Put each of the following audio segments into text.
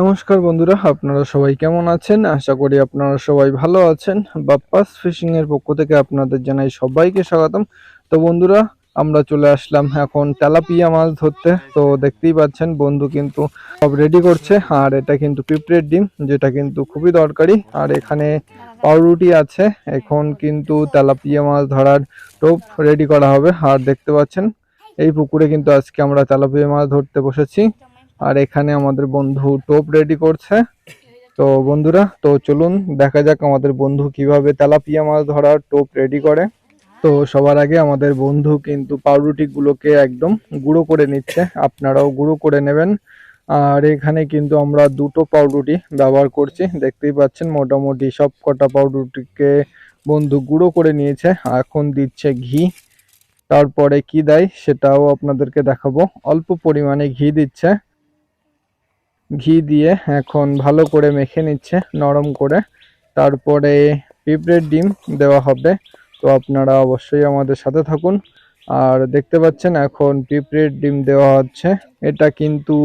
নমস্কার বন্ধুরা, আপনারা সবাই কেমন আছেন? আশা করি আপনারা সবাই ভালো আছেন। বাপ্পাস ফিশিং এর পক্ষ থেকে আপনাদের জানাই সবাইকে স্বাগতম। তো বন্ধুরা, আমরা চলে আসলাম এখন তেলাপিয়া মাছ ধরতে। তো দেখতেই পাচ্ছেন, বন্ধু কিন্তু সব রেডি করছে। আর এটা কিন্তু পিঁপড়ের ডিম, যেটা কিন্তু খুবই দরকারি। আর এখানে পাউরুটি আছে। এখন কিন্তু তেলাপিয়া মাছ ধরার টোপ রেডি করা হবে। আর দেখতে পাচ্ছেন, এই পুকুরে কিন্তু আজকে আমরা তেলাপিয়া মাছ ধরতে বসেছি। আর এখানে আমাদের বন্ধু টোপ রেডি করছে। তো বন্ধুরা, তো চলুন দেখা যাক আমাদের বন্ধু কীভাবে তেলাপিয়া মাছ ধরার টোপ রেডি করে। তো সবার আগে আমাদের বন্ধু কিন্তু পাউরুটি গুলোকে একদম গুঁড়ো করে নিচ্ছে। আপনারাও গুঁড়ো করে নেবেন। আর এখানে কিন্তু আমরা দুটো পাউরুটি ব্যবহার করছি। দেখতেই পাচ্ছেন, মোটামুটি সব কটা পাউরুটিকে বন্ধু গুঁড়ো করে নিয়েছে। এখন দিচ্ছে ঘি। তারপরে কি দেয় সেটাও আপনাদেরকে দেখাবো। অল্প পরিমাণে ঘি দিচ্ছে। ঘি দিয়ে এখন ভালো করে মেখে নিচ্ছে, নরম করে। তারপরে পিঁপড়ের ডিম দেওয়া হবে। তো আপনারা অবশ্যই আমাদের সাথে থাকুন। আর দেখতে পাচ্ছেন এখন পিঁপড়ের ডিম দেওয়া হচ্ছে। এটা কিন্তু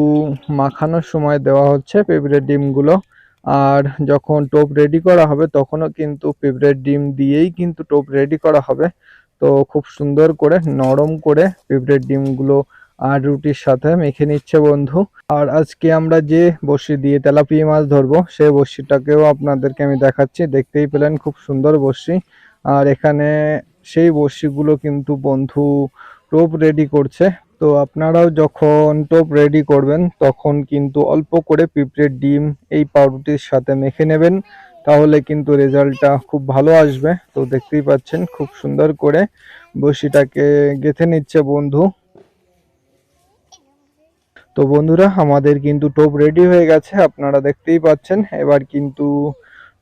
মাখানোর সময় দেওয়া হচ্ছে পিঁপড়ের ডিমগুলো। আর যখন টোপ রেডি করা হবে, তখনও কিন্তু পিঁপড়ের ডিম দিয়েই কিন্তু টোপ রেডি করা হবে। তো খুব সুন্দর করে, নরম করে পিঁপড়ের ডিমগুলো আর রুটির সাথে মেখে নিচ্ছে বন্ধু। আর আজকে আমরা যে বড়শি দিয়ে তেলাপিয়া মাছ ধরবো সেই বড়শিটাকেও আপনাদেরকে আমি দেখাচ্ছি। দেখতেই পেলেন খুব সুন্দর বড়শি। আর এখানে সেই বড়শিগুলো কিন্তু বন্ধু টোপ রেডি করছে। তো আপনারাও যখন টোপ রেডি করবেন, তখন কিন্তু অল্প করে পিঁপড়ের ডিম এই পাউরুটির সাথে মেখে নেবেন। তাহলে কিন্তু রেজাল্টটা খুব ভালো আসবে। তো দেখতেই পাচ্ছেন, খুব সুন্দর করে বড়শিটাকে গেঁথে নিচ্ছে বন্ধু। তো বন্ধুরা, আমাদের কিন্তু টোপ রেডি হয়ে গেছে, আপনারা দেখতেই পাচ্ছেন। এবার কিন্তু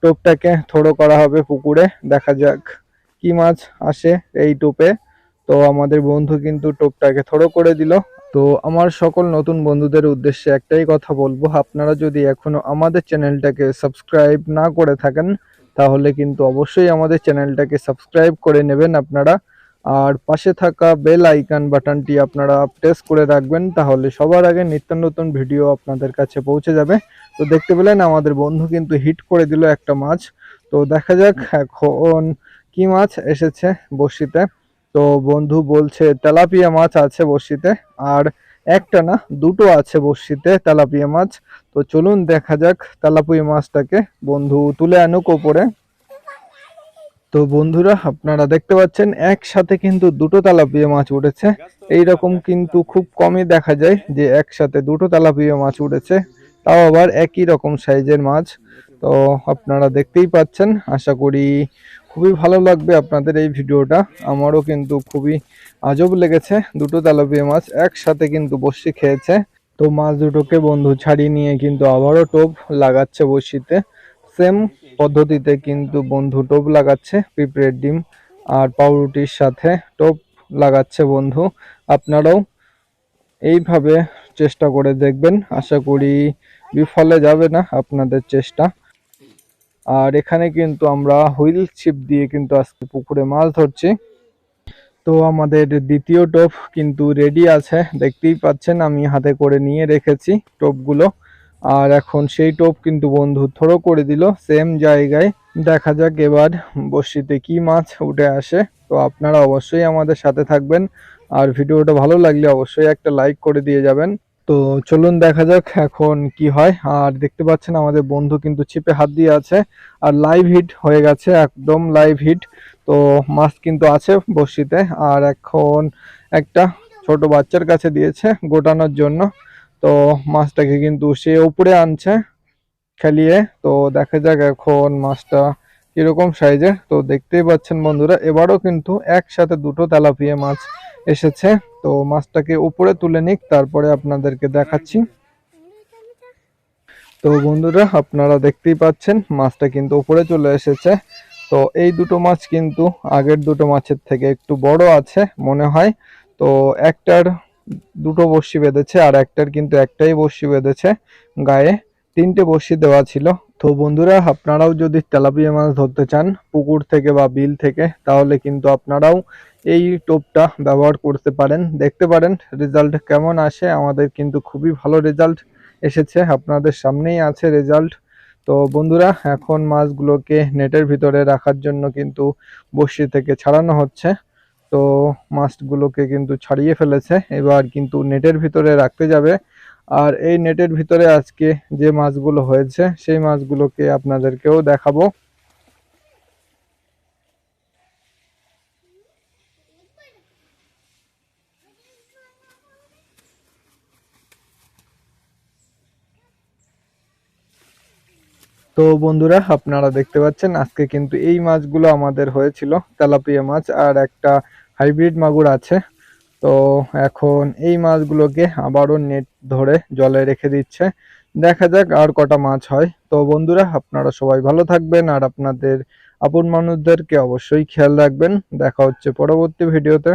টোপটাকে থোড়ো করা হবে পুকুরে, দেখা যাক কি মাছ আসে এই টোপে। তো আমাদের বন্ধু কিন্তু টোপটাকে থোড়ো করে দিল। তো আমার সকল নতুন বন্ধুদের উদ্দেশ্যে একটাই কথা বলব, আপনারা যদি এখনও আমাদের চ্যানেলটাকে সাবস্ক্রাইব না করে থাকেন, তাহলে কিন্তু অবশ্যই আমাদের চ্যানেলটাকে সাবস্ক্রাইব করে নেবেন আপনারা। আর পাশে থাকা বেল আইকন বাটনটি আপনারা প্রেস করে রাখবেন, তাহলে সবার আগে নিত্য নতুন ভিডিও আপনাদের কাছে পৌঁছে যাবে। তো দেখতে পেলেন, আমাদের বন্ধু কিন্তু হিট করে দিল একটা মাছ। তো দেখা যাক এখন কি মাছ এসেছে বড়শিতে। তো বন্ধু বলছে, তেলাপিয়া মাছ আছে বড়শিতে, আর একটা না, দুটো আছে বড়শিতে তেলাপিয়া মাছ। তো চলুন দেখা যাক তেলাপিয়া মাছটাকে বন্ধু তুলে আনুক ওপরে। তো বন্ধুরা, আপনারা দেখতে পাচ্ছেন একসাথে কিন্তু দুটো তেলাপিয়া মাছ উঠেছে। এই রকম কিন্তু খুব কমই দেখা যায় যে একসাথে দুটো তেলাপিয়া মাছ উঠেছে। তাও আবার একই রকম সাইজের মাছ। তো আপনারা দেখতেই পাচ্ছেন, আশা করি খুবই ভালো লাগবে আপনাদের এই ভিডিওটা। আমারও কিন্তু খুবই আজব লেগেছে দুটো তেলাপিয়া মাছ একসাথে কিন্তু বসি খেয়েছে। তো মাছ দুটোকে বন্ধু ছাড়িয়ে নিয়ে কিন্তু আবারও টোপ লাগাচ্ছে বসিতে। সেম পদ্ধতিতে কিন্তু বন্ধু টোপ লাগাচ্ছে, পিঁপড়ের ডিম, আর পাউরুটির সাথে টোপ লাগাচ্ছে বন্ধু। আপনারাও এইভাবে চেষ্টা করে দেখবেন, আশা করি বিফলে যাবে না আপনাদের চেষ্টা। আর এখানে কিন্তু আমরা হুইল ছিপ দিয়ে কিন্তু আজকে পুকুরে মাছ ধরছি। তো আমাদের দ্বিতীয় টোপ কিন্তু রেডি আছে, দেখতেই পাচ্ছেন আমি হাতে করে নিয়ে রেখেছি টোপগুলো। আর এখন সেই টোপ কিন্তু বন্ধু থ্রো করে দিল সেম জায়গায়। দেখা যাক এবার বড়শিতে কি মাছ উঠে আসে। তো আপনারা অবশ্যই আমাদের সাথে থাকবেন। আর ভিডিওটা ভালো লাগলে অবশ্যই একটা লাইক করে দিয়ে যাবেন। তো চলুন দেখা যাক এখন কি হয়। আর দেখতে পাচ্ছেন আমাদের বন্ধু কিন্তু ছিপে হাত দিয়ে আছে। আর লাইভ হিট হয়ে গেছে, একদম লাইভ হিট তো মাছ কিন্তু আছে বড়শিতে আর এখন একটা ছোট বাচ্চার কাছে দিয়েছে গোটানোর জন্য। তো মাছটাকে কিন্তু সে উপরে আনছে খেলিয়ে। তো দেখা যাক এখন মাছটা কীরকম সাইজের। তো দেখতেই পাচ্ছেন বন্ধুরা, এবারও কিন্তু একসাথে দুটো তেলাপিয়া মাছ এসেছে। তো মাছটাকে উপরে তুলে নিক, তারপরে আপনাদেরকে দেখাচ্ছি। তো বন্ধুরা, আপনারা দেখতেই পাচ্ছেন মাছটা কিন্তু উপরে চলে এসেছে। তো এই দুটো মাছ কিন্তু আগের দুটো মাছের থেকে একটু বড় আছে মনে হয়। তো একটার দুটো বড়শি বেঁধেছে আর একটার কিন্তু একটাই বড়শি বেঁধেছে। গায়ে তিনটে বড়শি দেওয়া ছিল। তো বন্ধুরা, আপনারাও যদি তেলাপিয়া মাছ ধরতে চান পুকুর থেকে বা বিল থেকে, তাহলে কিন্তু আপনারাও এই টোপটা ব্যবহার করতে পারেন। দেখতে পারেন, রেজাল্ট কেমন আসে। আমাদের কিন্তু খুবই ভালো রেজাল্ট এসেছে। আপনাদের সামনেই আছে রেজাল্ট। তো বন্ধুরা, এখন মাছগুলোকে নেটের ভিতরে রাখার জন্য কিন্তু বসি থেকে ছাড়ানো হচ্ছে। তো মাছগুলোকে কিন্তু ছাড়িয়ে ফেলেছে। এবার কিন্তু নেটের ভিতরে রাখতে যাবে। আর এই নেটের ভিতরে আজকে যে মাছগুলো হয়েছে, সেই মাছগুলোকে আপনাদেরকেও দেখাবো। তো বন্ধুরা, আপনারা দেখতে পাচ্ছেন আজকে কিন্তু এই মাছগুলো আমাদের হয়েছিল, তেলাপিয়া মাছ আর একটা হাইব্রিড মাগুর আছে। তো এখন এই মাছগুলোকে আবারও নেট ধরে জলে রেখে দিচ্ছে। দেখা যাক আর কটা মাছ হয়। তো বন্ধুরা, আপনারা সবাই ভালো থাকবেন আর আপনাদের আপন মানুষদেরকে অবশ্যই খেয়াল রাখবেন। দেখা হচ্ছে পরবর্তী ভিডিওতে।